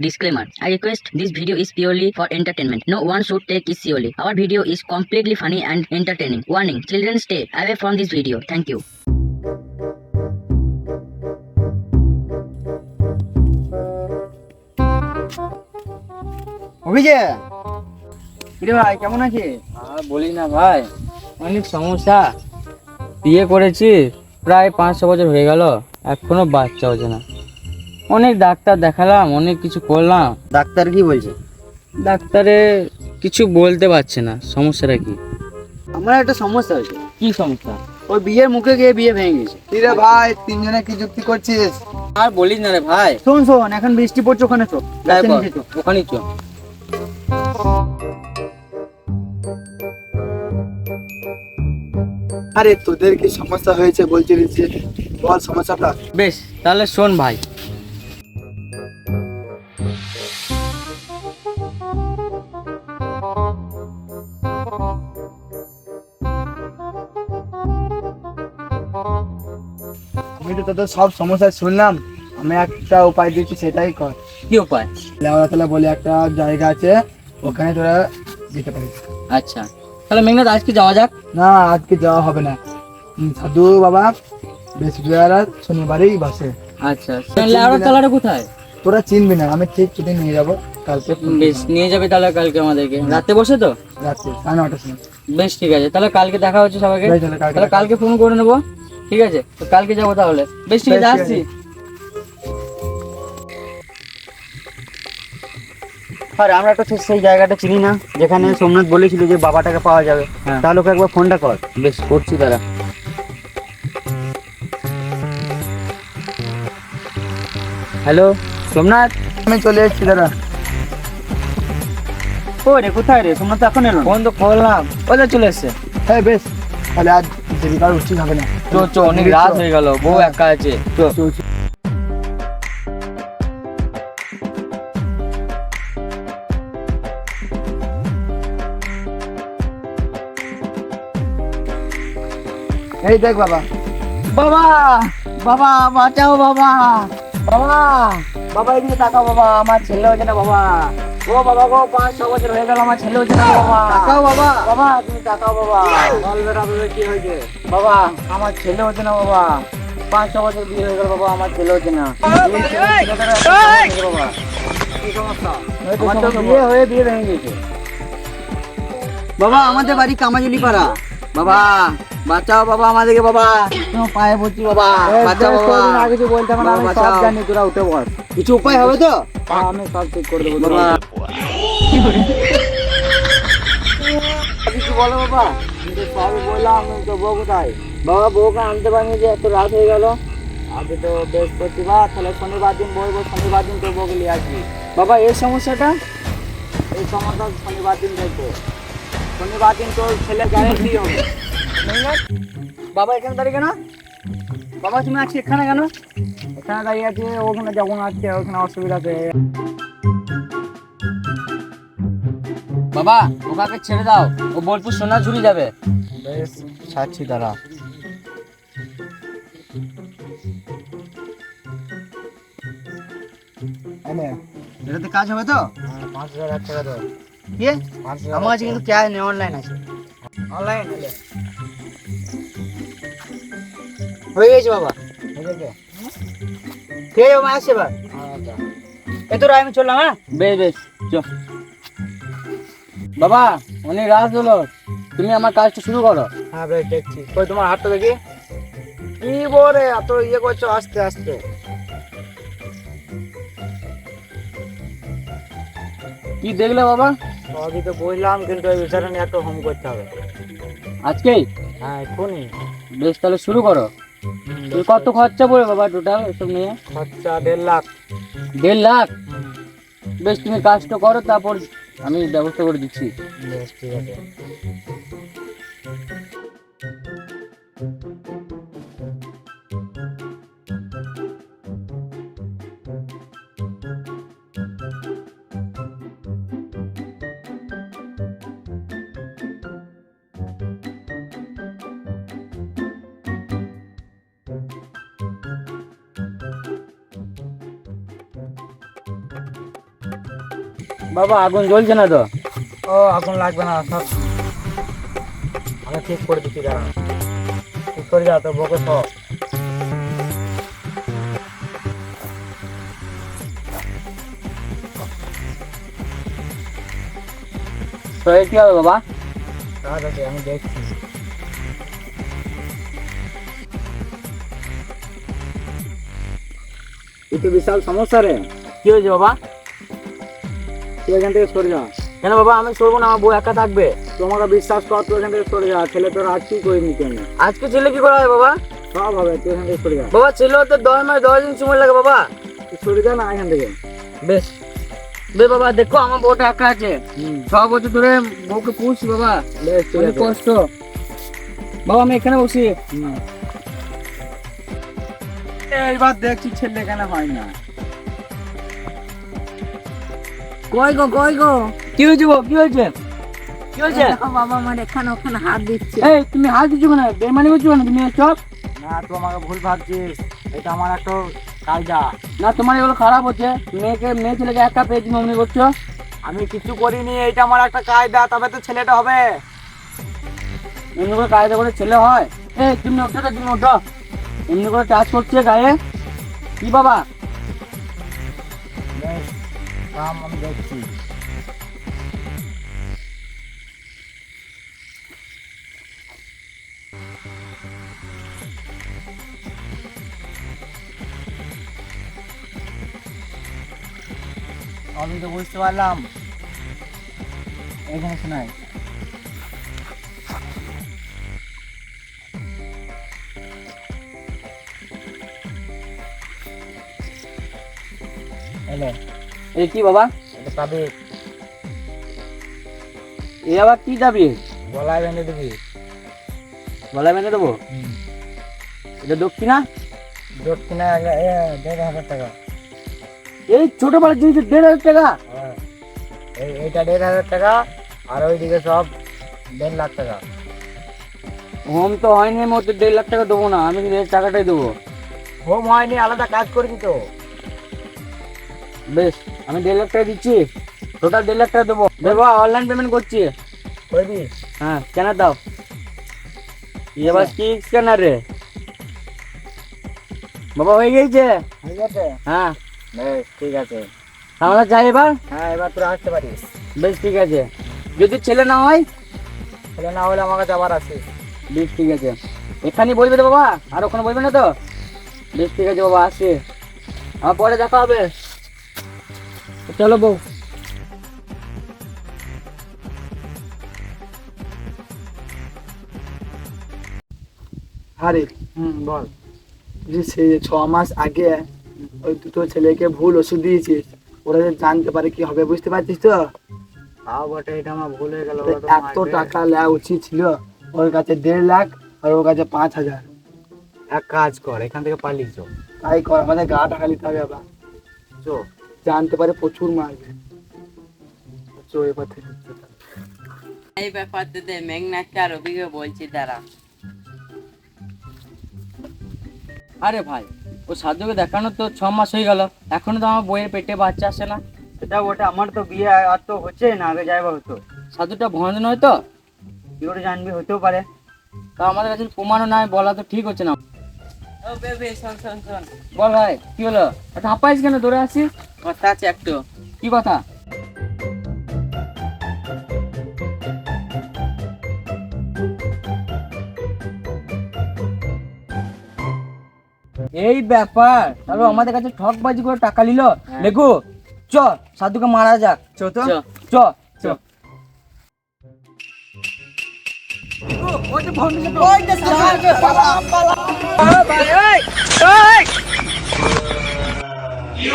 Disclaimer I request this video is purely for entertainment. No one should take it seriously. Our video is completely funny and entertaining. Warning Children stay away from this video. Thank you. Abhijoy কিরে ভাই কেমন আছিস আর বলি না ভাই অনেক সমস্যা বিয়ে করেছি প্রায় পাঁচ ছ বছর হয়ে গেল এখনও বাচ্চা হচ্ছে না অনেক ডাক্তার দেখালাম অনেক কিছু করলাম। ডাক্তার কি বলছে? ডাক্তারে কিছু বলতে পারছে না সমস্যাটা কি? আমার একটা সমস্যা হয়েছে। কি সমস্যা? ওই বিয়ের মুখে গিয়ে বিয়ে ভেঙে গেছে। কিরে ভাই তিনজনে কি যুক্তি করছিস? আর বলিস না রে ভাই। শোন শোন এখন বৃষ্টি পড়ছে ওখানে চো। ওখানেই চ আরে তোদের কি সমস্যা হয়েছে বলছিলিস যে? বল সমস্যাটা। বেশ তাহলে শোন ভাই। তো তোদের সব সমস্যা শুনলাম। আমি একটা উপায় দিচ্ছি সেটাই কর। কি উপায়? লেওয়া তালা বলে একটা জায়গা আছে ওখানে তোরা যেতে পারিস। আচ্ছা। তাহলে মেঘনাথ আজকে যাওয়া যাক? না আজকে যাওয়া হবে না। উম, সাধু বাবা বৃহস্পতিবার শনিবারেই বসে। আচ্ছা। লেয়ার তলাটা কোথায়? তোরা চিনবি না আমি ঠিক তোদের নিয়ে যাব কালকে। বেশ নিয়ে যাবে তাহলে কালকে আমাদেরকে। রাতে বসে তো? রাত্রে সাড়ে নটার সময়। বেশ ঠিক আছে। তাহলে কালকে দেখা হচ্ছে সবাইকে। বেশ, তাহলে কালকে তাহলে কালকে ফোন করে নেব। ঠিক আছে? তো কালকে যাব তাহলে। বেশ ঠিক আছে আসছি। আর আমরা তো ঠিক সেই জায়গাটা চিনি না যেখানে সোমনাথ বলেছিল যে বাবাটাকে পাওয়া যাবে। হ্যাঁ। তাহলে ওকে একবার ফোনটা কর। বেশ করছি দাদা হ্যালো সোমনাথ? আমি চলে এসেছি দাদা। ও রে কোথায় রে? সোমনাথ এখন এলো। ফোন তো করলাম। কোথায় চলে এসছে? হ্যাঁ বেশ। তাহলে আজ দেরি করা উচিত হবে না। চো চো অনেক রাত হয়ে গেল বউ একা আছে। চো। এই দেখ বাবা। বাবা বাবা বাঁচাও বাবা। বাবা বাবা এদিকে তাকাও বাবা আমার ছেলে হয়েছে না বাবা। ও বাবা গো পাঁচ ছ বছর হয়ে গেল আমার ছেলে হয়েছে না বাবা তাকাও বাবা। বাবা তুমি তাকাও বাবা বল বেটা বলে কি হয়েছে বাবা আমার ছেলে হচ্ছে না বাবা পাঁচ ছ বছর বিয়ে হয়ে গেল বাবা আমার ছেলে হচ্ছে না বাবা কি সমস্যা আমার তো বিয়ে হয়ে বিয়ে ভেঙে গেছে বাবা আমাদের বাড়ি কামাজুলি পাড়া বাবা বাঁচাও বাবা আমাদেরকে বাবা। তোমার পায়ে পড়ছি বাবা। বাঁচাও বাবা। আগে কিছু বলতে না, আমি সব জানি, তোরা উঠে পড়। কিছু উপায় হবে তো? আমি সব ঠিক করে দেবো বাবা। কিছু বলো বাবা। সবই বললাম তো বউ কোথায়? বাবা বউকে আনতে পারিনি যে এত রাত হয়ে গেল। আগে তো বৃহস্পতিবার তাহলে শনিবার দিন বলব শনিবার দিন তোর বউকে নিয়ে আসবি। বাবা এই সমস্যাটা? এই সমস্যা শনিবার দিন দেখব। শনিবার দিন তোর ছেলে গ্যারেন্টি হবে। বাবা এখানে দাঁড়িয়ে কেন? বাবা তুমি আছি এখানে কেন? এখানে দাঁড়িয়ে আছে ওখানে যাব না আজকে ওখানে অসুবিধা আছে। বাবা ওকে ছেড়ে দাও। ও বোলপুর সোনা ঝুরি যাবে। বেশ ছাড়ছি দাঁড়া। এটাতে কাজ হবে তো? হ্যাঁ, পাঁচ হাজার এক টাকা দাও। কি? আমার কাছে কিন্তু ক্যাশ নেই অনলাইন আছে। অনলাইন হয়ে গেছে বাবা। ঠিক আছে? বাবা আসছে আচ্ছা। এত আমি চললাম হ্যাঁ? বেশ বেশ চো বাবা অনেক রাত হলো। তুমি আমার কাজটা শুরু করো। হ্যাঁ বেশ দেখছি। কই তোমার হাতটা দেখি? কি বলে এত ইয়ে করছ? আস্তে আস্তে। কি দেখলে বাবা? সবই তো বুঝলাম কিন্তু এই বিষয়টা নিয়ে একটু হোম করতে হবে। আজকেই? হ্যাঁ এক্ষুনি। বেশ তাহলে শুরু করো। কত খরচা পড়বে বাবা টোটাল এসব নিয়ে? খরচা দেড় লাখ। দেড় লাখ? বেশ তুমি কাজটা করো তারপর আমি ব্যবস্থা করে দিচ্ছি। ঠিক আছে। বাবা আগুন জ্বলছে না তো? ও আগুন লাগবে না সব। আমি ঠিক করে দিচ্ছি দাঁড়া। ঠিক করে যা তো বকে সব কি হবে বাবা? আছে আমি দেখছি। এই তো বিশাল সমস্যা রে। কি হয়েছে বাবা? তুই এখান থেকে সরে যা। কেন বাবা আমি সরবো না আমার বউ একা থাকবে। তোমাকে বিশ্বাস কর তুই এখান থেকে সরে যা। ছেলে তোর আজ কি করে নিতে আমি আজকে ছেলে কি করা হয় বাবা? সব হবে তুই এখান থেকে সরে যা। বাবা ছেলে তো দশ মাস দশ দিন সময় লাগে বাবা। সরে যা না এখান থেকে। বেশ। বে বাবা দেখো আমার বউটা একা আছে। ছ বছর ধরে বউকে পুষছি বাবা। বেশ কষ্ট। বাবা আমি এখানে বসি। এইবার দেখছি ছেলে এখানে হয় না। কই গো কই গো? কি হয়েছে গো? কি হয়েছে? কি হয়েছে? বাবা আমার এখানে ওখানে হাত দিচ্ছে। এই তুমি হাত দিচ্ছ কেন? বেমানি করছ কেন? তুমি চপ না তুই আমাকে ভুল ভাবছিস। এটা আমার একটা কায়দা। না তোমার এগুলো খারাপ হচ্ছে। মেয়েকে মেয়ে ছেলেকে একা পেয়েছি মনে করছ? আমি কিছু করিনি এটা আমার একটা কায়দা। তবে তো ছেলেটা হবে। এমনি করে কায়দা করে ছেলে হয়। এই তুমি ওঠো তো তুমি ওঠো। এমনি করে টাচ করছে গায়ে। কি বাবা? থাম, আমি দেখছি আমি তো বুঝতে পারলাম এখানে শোনাই এলে কি বাবা? এটা পাবি। এ আবার কি দাবি গলায় বেঁধে দিবি। গলায় বেঁধে দেবো? এটা দক্ষিণা দক্ষিণা দেড় হাজার টাকা। এই ছোট বাড়ির জিনিস দেড় হাজার টাকা। হ্যাঁ। এইটা দেড় হাজার টাকা আর ওইদিকে সব দেড় লাখ টাকা। হোম তো হয়নি আমি ওতে দেড় লাখ টাকা দেবো না আমি এর টাকাটাই দেবো। হোম হয়নি আলাদা কাজ করেছি তো। বেশ আমি দেড় লাখ টাকা দিচ্ছি। টোটাল দেড় লাখ টাকা দেবো। দেবো অনলাইন পেমেন্ট করছি। করবি হ্যাঁ স্ক্যানার দাও। এবার কি স্ক্যানার রে? বাবা হয়ে গেছে? ঠিক আছে হ্যাঁ। বেশ ঠিক আছে। আমরা যাই এবার। হ্যাঁ এবার তোরা আসতে পারিস। বেশ ঠিক আছে। যদি ছেলে না হয়? ছেলে না হলে আমার কাছে আবার আসিস। বেশ ঠিক আছে। এখানেই বলবে তো বাবা আর ওখানে বলবে না তো? বেশ ঠিক আছে বাবা আসছে। আমার পরে দেখা হবে। চলো বউ। আরে হুম বল। যে সে ছ মাস আগে ওই দুটো ছেলেকে ভুল ওষুধ দিয়েছিস ওরা যে জানতে পারে কি হবে বুঝতে পারছিস তো? তাও বটে এটা আমার ভুল হয়ে গেল তো এত টাকা নেওয়া উচিত ছিল ওর কাছে দেড় লাখ আর ওর কাছে পাঁচ হাজার। এক কাজ কর এখান থেকে পালিয়ে চো তাই কর আমাদের গা টাকা নিতে হবে আবার। চো জানতে পারে প্রচুর মারবে চো এবার থেকে এই মেঘনাথকে আর বলছি তারা আরে ভাই ও সাধুকে দেখানো তো ছ মাস হয়ে গেল। এখনও তো আমার বইয়ের পেটে বাচ্চা আসে না। সেটা ওটা আমার তো বিয়ে আর তো হচ্ছে না আগে যাইবা হতো সাধুটা ভন্ড নয় তো? কি করে জানবি হতেও পারে। তা আমাদের কাছে প্রমাণও নাই বলা তো ঠিক হচ্ছে না। বল ভাই কি হলো? কেন? দৌড়ে আসিস কথা আছে একটু। কি কথা? এই ব্যাপার তাহলে আমাদের কাছে ঠকবাজি করে টাকা নিল? লেগু চ সাধুকে মারা যাক। চ তো চ। 我这旁边，我这啥子？巴拉巴拉，巴拉巴，哎，哎，有，